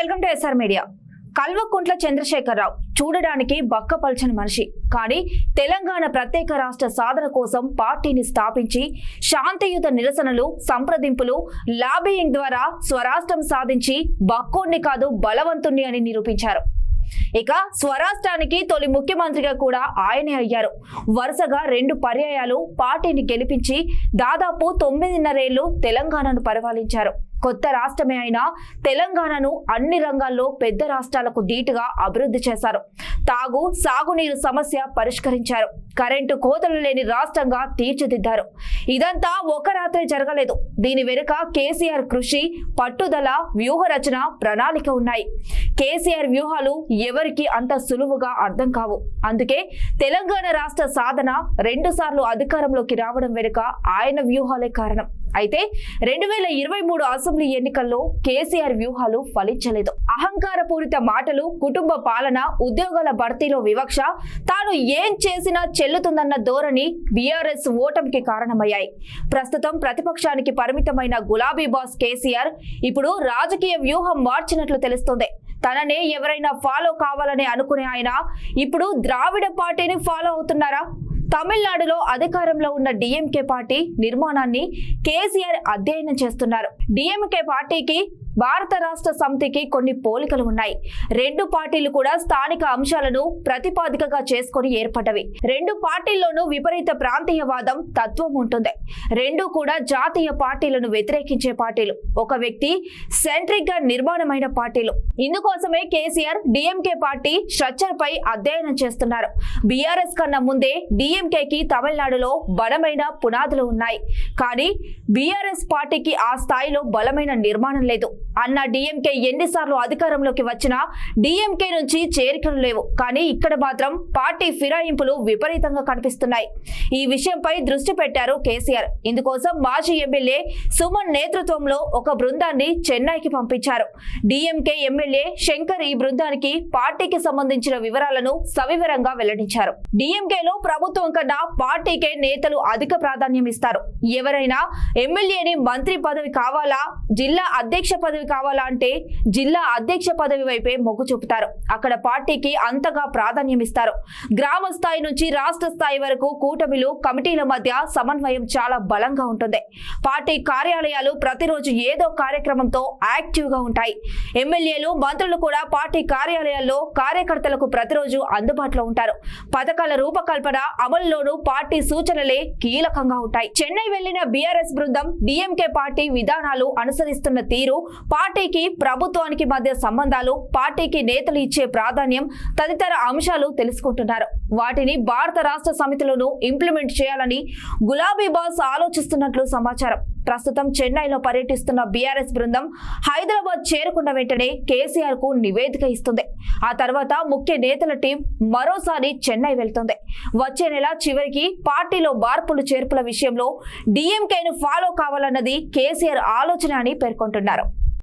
Welcome to SR media Kalvakuntla Chandrashekar Rao చూడడానికి బక్కపల్చని మనిషి. కానీ తెలంగాణ ప్రత్యేక రాష్ట్ర సాధన కోసం పార్టీని స్థాపించి శాంతియుత నిరసనలు సంప్రదింపులు లాబియింగ్ ద్వారా స్వరాష్ట్రం సాధించి బక్కోణ్ణి కాదు బలవంతుణ్ణి అని నిరూపించారు. ఇక స్వరాష్ట్రానికి తొలి ముఖ్యమంత్రిగా కూడా ఆయనే అయ్యారు. వరుసగా రెండు పర్యాయాలు పార్టీని గెలిపించి దాదాపు తొమ్మిదిన్నరేళ్ళు తెలంగాణను పరిపాలించారు. కొత్త రాష్ట్రమే అయినా తెలంగాణను అన్ని రంగాల్లో పెద్ద రాష్ట్రాలకు ధీటుగా అభివృద్ధి చేశారు. తాగు సాగునీరు సమస్య పరిష్కరించారు. కరెంటు కోతలు లేని రాష్ట్రంగా తీర్చిదిద్దారు. ఇదంతా ఒక రాత్రి జరగలేదు. దీని వెనుక కేసీఆర్ కృషి పట్టుదల వ్యూహ రచన ప్రణాళిక ఉన్నాయి. కేసీఆర్ వ్యూహాలు ఎవరికి అంత సులువుగా అర్థం కావు. అందుకే తెలంగాణ రాష్ట్ర సాధన రెండు సార్లు అధికారంలోకి రావడం వెనుక ఆయన వ్యూహాలే కారణం. అయితే రెండు వేల ఇరవై మూడు అసెంబ్లీ ఎన్నికల్లో కేసీఆర్ వ్యూహాలు ఫలించలేదు. అహంకారపూరిత మాటలు కుటుంబ పాలన ఉద్యోగాల భర్తీలో వివక్ష తాను ఏం చేసినా చెల్లుతుందన్న ధోరణి బీఆర్ఎస్ ఓటమికి కారణమయ్యాయి. ప్రస్తుతం ప్రతిపక్షానికి పరిమితమైన గులాబీ బాస్ కేసీఆర్ ఇప్పుడు రాజకీయ వ్యూహం మార్చినట్లు తెలుస్తోంది. తననే ఎవరైనా ఫాలో కావాలని అనుకునే ఆయన ఇప్పుడు ద్రావిడ పార్టీని ఫాలో అవుతున్నారా? తమిళనాడులో అధికారంలో ఉన్న డిఎంకే పార్టీ నిర్మాణాన్ని కేసీఆర్ అధ్యయనం చేస్తున్నారు. డిఎంకే పార్టీకి భారత రాష్ట్ర సమితికి కొన్ని పోలికలు ఉన్నాయి. రెండు పార్టీలు కూడా స్థానిక అంశాలను ప్రతిపాదికగా చేసుకొని ఏర్పడ్డవి. రెండు పార్టీల్లోనూ విపరీత ప్రాంతీయవాదం తత్వం ఉంటుంది. రెండు కూడా జాతీయ పార్టీలను వ్యతిరేకించే పార్టీలు. ఒక వ్యక్తి సెంట్రిక్గా నిర్మాణమైన పార్టీలు. ఇందుకోసమే కేసీఆర్ డిఎంకే పార్టీ స్ట్రక్చర్ పై అధ్యయనం చేస్తున్నారు. బీఆర్ఎస్ కన్నా ముందే డిఎంకేకి తమిళనాడులో బలమైన పునాదులు ఉన్నాయి. కానీ బీఆర్ఎస్ పార్టీకి ఆ స్థాయిలో బలమైన నిర్మాణం లేదు. అన్న డిఎంకే ఎన్నిసార్లు అధికారంలోకి వచ్చినా డిఎంకే నుంచి చేరికలు లేవు. కానీ ఇక్కడ మాత్రం పార్టీ ఫిరాయింపులు విపరీతంగా కనిపిస్తున్నాయి. ఈ విషయంపై దృష్టి పెట్టారు కేసీఆర్. ఇందుకోసం మాజీ ఎమ్మెల్యే సుమన్ నేతృత్వంలో ఒక బృందాన్ని చెన్నైకి పంపించారు. డిఎంకే ఎమ్మెల్యే శంకర్ ఈ బృందానికి పార్టీకి సంబంధించిన వివరాలను సవివరంగా వెల్లడించారు. డిఎంకేలో ప్రభుత్వం కన్నా పార్టీకే నేతలు అధిక ప్రాధాన్యం ఇస్తారు. ఎవరైనా ఎమ్మెల్యేని మంత్రి పదవి కావాలా? జిల్లా అధ్యక్ష పదవి పదవి కావాలా అంటే జిల్లా అధ్యక్ష పదవి వైపే మొగ్గు చూపుతారు. అక్కడ పార్టీకి అంతగా ప్రాధాన్యం ఇస్తారు గ్రామ స్థాయి నుంచి రాష్ట్ర స్థాయి వరకు కూటమిలు కమిటీల మధ్య సమన్వయం చాలా బలంగా ఉంటుంది. పార్టీ కార్యాలయాలు ప్రతిరోజు ఏదో కార్యక్రమంతో యాక్టివ్గా ఉంటాయి. ఎమ్మెల్యేలు మంత్రులు కూడా పార్టీ కార్యాలయాల్లో కార్యకర్తలకు ప్రతిరోజు అందుబాటులో ఉంటారు. పథకాల రూపకల్పన అమలులోనూ పార్టీ సూచనలే కీలకంగా ఉంటాయి. చెన్నై వెళ్ళిన బీఆర్ఎస్ బృందం డిఎంకే పార్టీ విధానాలు అనుసరిస్తున్న తీరు పార్టీకి ప్రభుత్వానికి మధ్య సంబంధాలు పార్టీకి నేతలు ఇచ్చే ప్రాధాన్యం తదితర అంశాలు తెలుసుకుంటున్నారు. వాటిని భారత రాష్ట్ర సమితిలోనూ ఇంప్లిమెంట్ చేయాలని గులాబీ బాస్ ఆలోచిస్తున్నట్లు సమాచారం. ప్రస్తుతం చెన్నైలో పర్యటిస్తున్న బీఆర్ఎస్ బృందం హైదరాబాద్ చేరుకున్న వెంటనే కేసీఆర్కు నివేదిక ఇస్తుంది. ఆ తర్వాత ముఖ్య నేతల టీం మరోసారి చెన్నై వెళ్తుంది. వచ్చే నెల చివరికి పార్టీలో మార్పులు చేర్పుల విషయంలో డిఎంకేను ఫాలో కావాలన్నది కేసీఆర్ ఆలోచన అని పేర్కొంటున్నారు.